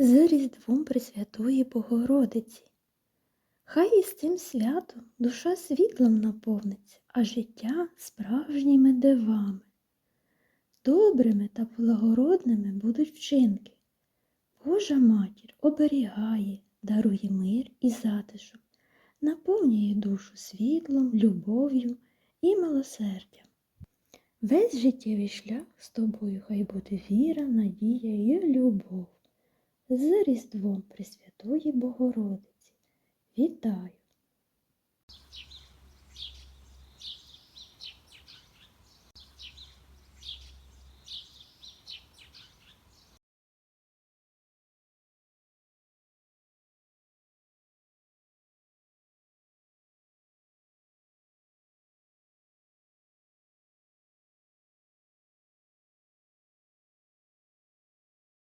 з Різдвом Пресвятої Богородиці. Хай із цим святом душа світлом наповниться, а життя справжніми дивами. Добрими та благородними будуть вчинки. Божа матір оберігає, дарує мир і затишок, наповнює душу світлом, любов'ю і милосердям. Весь життєвий шлях з тобою хай буде віра, надія і любов. З Різдвом Пресвятої Богородиці. Вітаю!